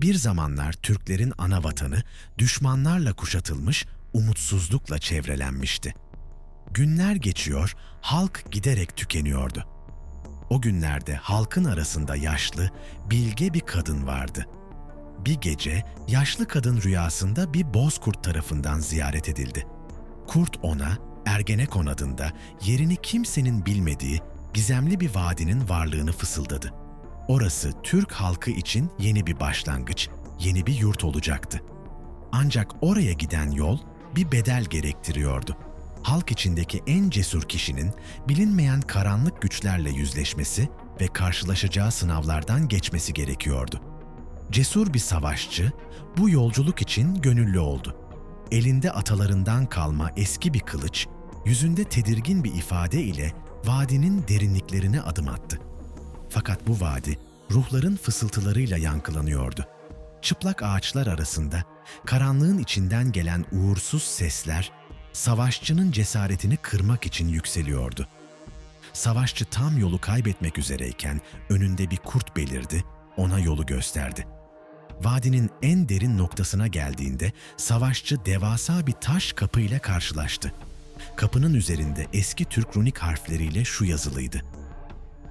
Bir zamanlar Türklerin ana vatanı düşmanlarla kuşatılmış, umutsuzlukla çevrelenmişti. Günler geçiyor, halk giderek tükeniyordu. O günlerde halkın arasında yaşlı, bilge bir kadın vardı. Bir gece yaşlı kadın rüyasında bir bozkurt tarafından ziyaret edildi. Kurt ona Ergenekon adında yerini kimsenin bilmediği gizemli bir vadinin varlığını fısıldadı. Orası Türk halkı için yeni bir başlangıç, yeni bir yurt olacaktı. Ancak oraya giden yol bir bedel gerektiriyordu. Halk içindeki en cesur kişinin bilinmeyen karanlık güçlerle yüzleşmesi ve karşılaşacağı sınavlardan geçmesi gerekiyordu. Cesur bir savaşçı bu yolculuk için gönüllü oldu. Elinde atalarından kalma eski bir kılıç, yüzünde tedirgin bir ifade ile vadinin derinliklerine adım attı. Fakat bu vadi ruhların fısıltılarıyla yankılanıyordu. Çıplak ağaçlar arasında karanlığın içinden gelen uğursuz sesler savaşçının cesaretini kırmak için yükseliyordu. Savaşçı tam yolu kaybetmek üzereyken önünde bir kurt belirdi, ona yolu gösterdi. Vadinin en derin noktasına geldiğinde savaşçı devasa bir taş kapıyla karşılaştı. Kapının üzerinde eski Türk runik harfleriyle şu yazılıydı.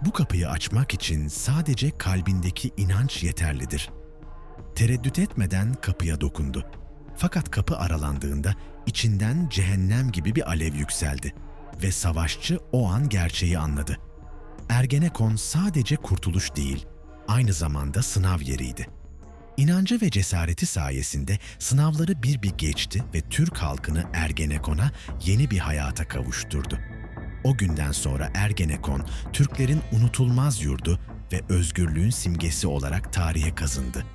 Bu kapıyı açmak için sadece kalbindeki inanç yeterlidir. Tereddüt etmeden kapıya dokundu. Fakat kapı aralandığında içinden cehennem gibi bir alev yükseldi ve savaşçı o an gerçeği anladı. Ergenekon sadece kurtuluş değil, aynı zamanda sınav yeriydi. İnancı ve cesareti sayesinde sınavları bir bir geçti ve Türk halkını Ergenekon'a yeni bir hayata kavuşturdu. O günden sonra Ergenekon, Türklerin unutulmaz yurdu ve özgürlüğün simgesi olarak tarihe kazındı.